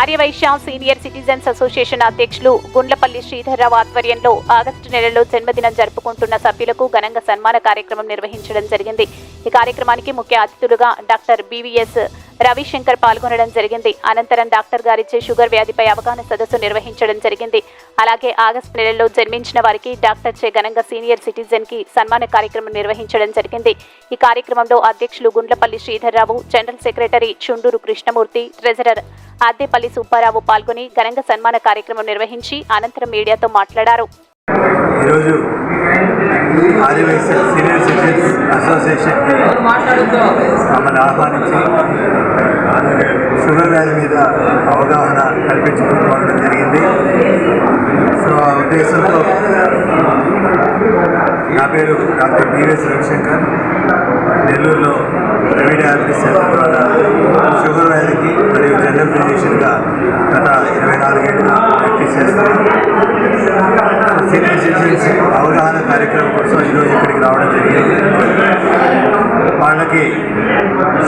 Aryavysya senior citizens association అధ్యక్షులు గుండ్లపల్లి శ్రీధర్రావు ఆధ్వర్యంలో August నెలలో జన్మదినం జరుపుకుంటున్న సభ్యులకు ఘనంగా సన్మాన కార్యక్రమం నిర్వహించడం జరిగింది. ఈ కార్యక్రమానికి ముఖ్య అతిథులుగా డాక్టర్ బీవీఎస్ రవిశంకర్ పాల్గొనడం జరిగింది. అనంతరం డాక్టర్ గారిచ్చే షుగర్ వ్యాధిపై అవగాహన సదస్సు నిర్వహించడం జరిగింది. అలాగే ఆగస్టు నెలలో జన్మించిన వారికి డాక్టర్ చే ఘనంగా సీనియర్ సిటిజన్కి సన్మాన కార్యక్రమం నిర్వహించడం జరిగింది. ఈ కార్యక్రమంలో అధ్యక్షులు Gundlapalli Sridhar Rao general secretary Chunduru Krishnamurthy treasurer Addepalli Subbarao పాల్గొని ఘనంగా సన్మాన కార్యక్రమం నిర్వహించి అనంతరం మీడియాతో మాట్లాడారు. ఈరోజు సీనియర్ సిటిజన్స్ అసోసియేషన్ మమ్మల్ని ఆహ్వానించి షుగర్ వ్యాధి మీద అవగాహన కల్పించుకోవడం జరిగింది. సో ఆ ఉద్దేశంతో నా పేరు డాక్టర్ బిఎస్ రవిశంకర్. నెల్లూరులో రవి డయాబెటీస్ సెంటర్ ద్వారా షుగర్ వ్యాధికి మరియు జనరల్ ఫిజిషియన్గా గత ఇరవై నాలుగేళ్ళుగా ప్రాక్టీస్ అవగాహన కార్యక్రమం కోసం ఈరోజు ఇక్కడికి రావడం జరిగింది. వాళ్ళకి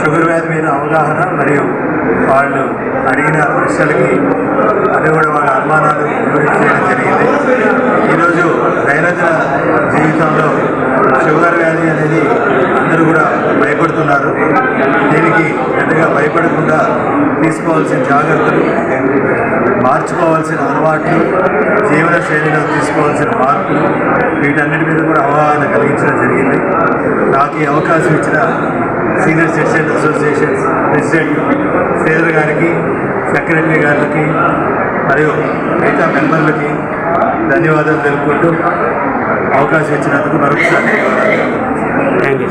షుగర్ వ్యాధి మీద అవగాహన మరియు వాళ్ళు అడిగిన ప్రశ్నలకి అది కూడా వాళ్ళ అనుమానాలు వివరించడం జరిగింది. ఈరోజు దైనందిన జీవితంలో షుగర్ వ్యాధి అనేది అందరూ కూడా భయపడుతున్నారు. దీనికి పెద్దగా భయపడకుండా తీసుకోవాల్సిన జాగ్రత్తలు మార్చుకోవాల్సిన అలవాట్లు జీవన శైలిలో తీసుకోవాల్సిన మార్పులు వీటన్నిటి మీద కూడా అవగాహన కలిగించడం జరిగింది. నాకు ఈ అవకాశం ఇచ్చిన senior citizen association president Sridhar గారికి సెక్రటరీ గారికి మరియు మిగతా మెంబర్లకి ధన్యవాదాలు తెలుపుకుంటూ అవకాశం ఇచ్చినందుకు మరొకసారి thank you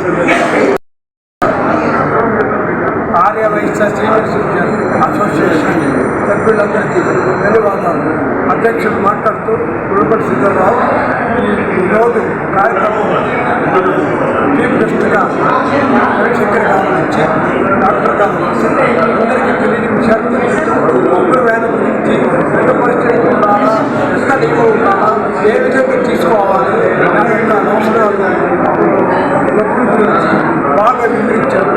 Arya Vaishya senior citizen association సభ్యులందరికీ ధన్యవాదాలు. అధ్యక్షుడు మాట్లాడుతూ గురుపతి సిద్ధరావు ఈరోజు కార్యక్రమం చీఫ్ గెస్ట్గా చంద్రశేఖర్ గారు వచ్చి డాక్టర్ గారు వచ్చి అందరికీ తెలియని విషయాలు తెలుస్తూ ఉగ్ర వ్యాధి గురించి ఎంత పరిస్థితి ఉండాలా? ఎంత నియమం ఉండాలా? ఏ విధంగా తీసుకోవాలి? దాని యొక్క అవసరాలు గురించి బాగా వివరించారు.